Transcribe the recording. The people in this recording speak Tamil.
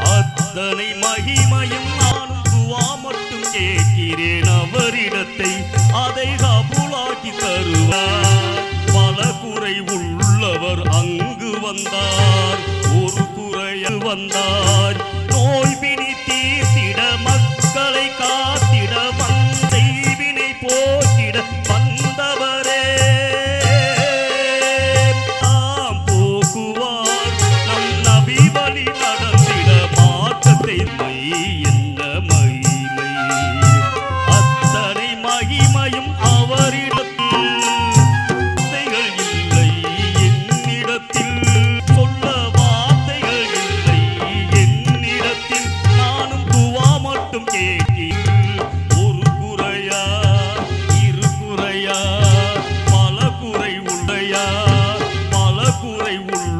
அத்தனை மகிமையும் நானும் துவா மட்டும் கேட்கிறேன் அவரிடத்தை. அதை கபூலாக்கி தருவார். பல குறை உள்ளவர் அங்கு வந்தார். ஒரு குறையில் வந்தார். உள்ள